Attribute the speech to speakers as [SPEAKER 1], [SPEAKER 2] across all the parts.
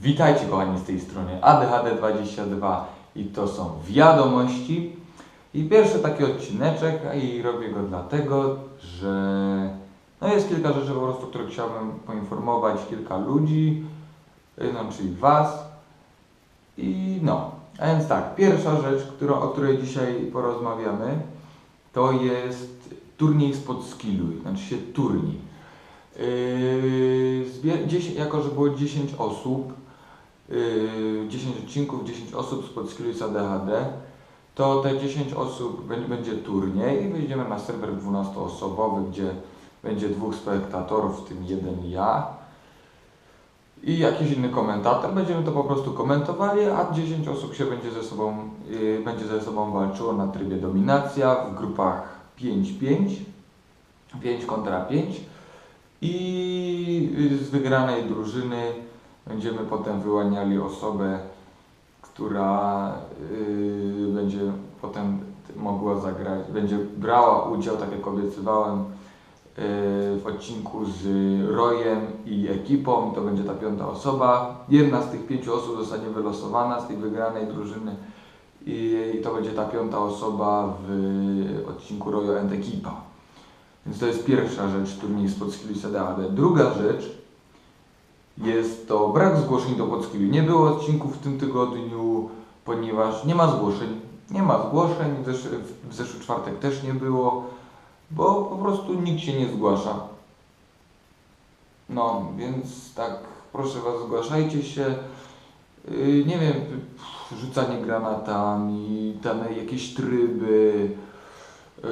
[SPEAKER 1] Witajcie kochani z tej strony ADHD22 i to są wiadomości. I pierwszy taki odcineczek, i robię go dlatego, że no jest kilka rzeczy po prostu, które chciałbym poinformować kilka ludzi, no czyli Was. I no, a więc tak, pierwsza rzecz, którą, o której dzisiaj porozmawiamy, to jest turniej spod skilluj, znaczy się turniej. Yy, zbie- 10, jako, że było 10 osób, 10 odcinków, 10 osób spod Skilluj ADHD, to te 10 osób będzie, turniej i wyjdziemy na serwer 12-osobowy, gdzie będzie dwóch spektatorów, w tym jeden ja i jakiś inny komentator. Będziemy to po prostu komentowali, a 10 osób się będzie ze sobą, yy, będzie ze sobą walczyło na trybie dominacja w grupach 5-5, 5 kontra 5 i z wygranej drużyny będziemy potem wyłaniali osobę, która yy, będzie potem mogła zagrać, będzie brała udział, tak jak obiecywałem, yy, w odcinku z Rojem i ekipą. To będzie ta piąta osoba. Jedna z tych pięciu osób zostanie wylosowana z tej wygranej drużyny i, i to będzie ta piąta osoba w odcinku Rojo and Ekipa. Więc to jest pierwsza rzecz, turniej z podskilli ADHD. Druga rzecz jest to brak zgłoszeń do podskilli. Nie było odcinków w tym tygodniu, ponieważ nie ma zgłoszeń. Nie ma zgłoszeń, w w zeszły czwartek też nie było, bo po prostu nikt się nie zgłasza. No, więc tak, proszę Was, zgłaszajcie się. Yy, nie wiem, rzucanie granatami, tam jakieś tryby. Yy,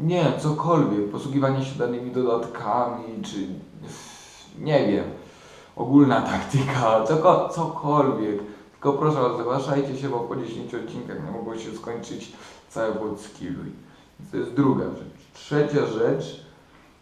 [SPEAKER 1] nie, cokolwiek, posługiwanie się danymi dodatkami, czy nie wiem, ogólna taktyka, coko, cokolwiek. Tylko proszę zgłaszajcie się, bo po 10 odcinkach nie mogło się skończyć całe pod skilluj. Więc To jest druga rzecz. Trzecia rzecz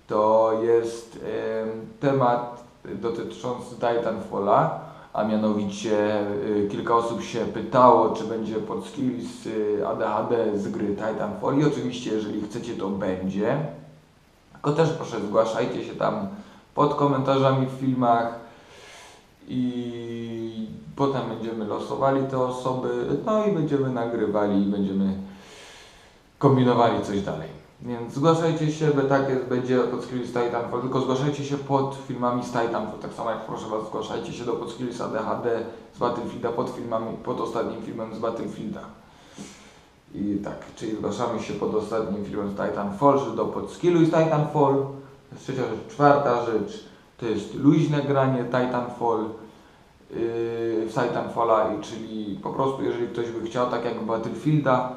[SPEAKER 1] to jest em, temat dotyczący Titanfalla, a mianowicie y, kilka osób się pytało, czy będzie pod skill z y, ADHD z gry Titanfall i oczywiście jeżeli chcecie to będzie. Tylko też proszę zgłaszajcie się tam pod komentarzami w filmach i potem będziemy losowali te osoby, no i będziemy nagrywali i będziemy kombinowali coś dalej. Więc zgłaszajcie się, bo tak jest, będzie podskilli z Titanfall, tylko zgłaszajcie się pod filmami z Titanfall, tak samo jak proszę Was, zgłaszajcie się do podskilli z ADHD, z Battlefielda, pod filmami, pod ostatnim filmem z Battlefielda. I tak, czyli zgłaszamy się pod ostatnim filmem z Titanfall, że do podskilluj z Titanfall. Trzecia rzecz. Czwarta rzecz to jest luźne granie Titanfall yy, w Titanfalla, czyli po prostu jeżeli ktoś by chciał, tak jak Battlefielda,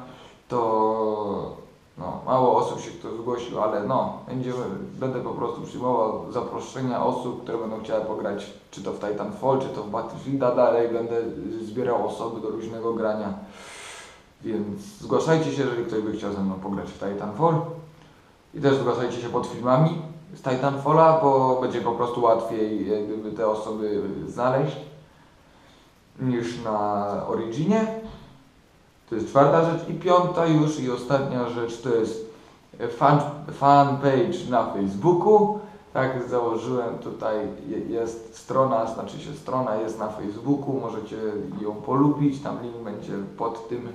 [SPEAKER 1] to no, mało osób się kto zgłosił, ale no, będziemy, będę po prostu przyjmował zaproszenia osób, które będą chciały pograć, czy to w Titanfall, czy to w Battlefielda dalej, będę zbierał osoby do różnego grania. Więc zgłaszajcie się, jeżeli ktoś by chciał ze mną pograć w Titanfall. I też zgłaszajcie się pod filmami z Titanfalla, bo będzie po prostu łatwiej jak gdyby te osoby znaleźć niż na Originie. To jest czwarta rzecz. I piąta już i ostatnia rzecz to jest fan, fanpage na Facebooku. Tak założyłem tutaj, je- jest strona, znaczy się strona jest na Facebooku, możecie ją polubić, tam link będzie pod tym,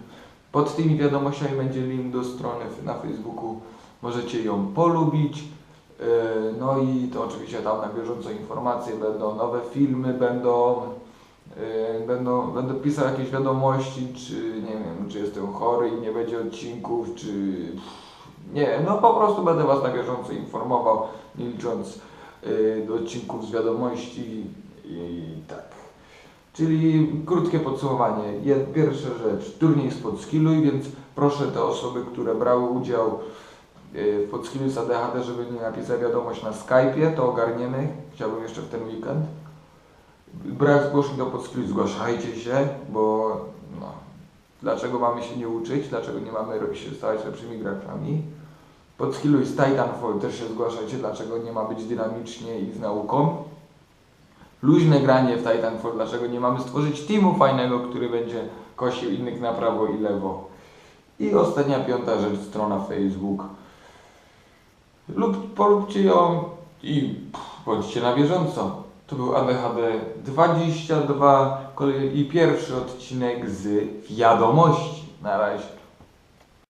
[SPEAKER 1] pod tymi wiadomościami będzie link do strony na Facebooku, możecie ją polubić. Yy, No i to oczywiście tam na bieżąco informacje będą, nowe filmy będą, yy, będą, będę pisał jakieś wiadomości, czy nie wiem, czy jestem chory i nie będzie odcinków, czy nie no po prostu będę Was na bieżąco informował, nie licząc yy, do odcinków z wiadomości i tak. Czyli krótkie podsumowanie. Pierwsza rzecz, turniej spod skilluj, więc proszę te osoby, które brały udział podskilluj z ADHD, żeby mi napisać wiadomość na Skype'ie, to ogarniemy. Chciałbym jeszcze w ten weekend. Brak zgłoszeń do podskilluj, zgłaszajcie się, bo no, dlaczego mamy się nie uczyć, dlaczego nie mamy ro- się stawać lepszymi graczami. Podskilluj z Titanfall też się zgłaszajcie, dlaczego nie ma być dynamicznie i z nauką. Luźne granie w Titanfall, dlaczego nie mamy stworzyć teamu fajnego, który będzie kosił innych na prawo i lewo. I ostatnia, piąta rzecz, strona Facebook. Lub polubcie ją i bądźcie na bieżąco. To był ADHD 22 kolej- i pierwszy odcinek z wiadomości. Na razie.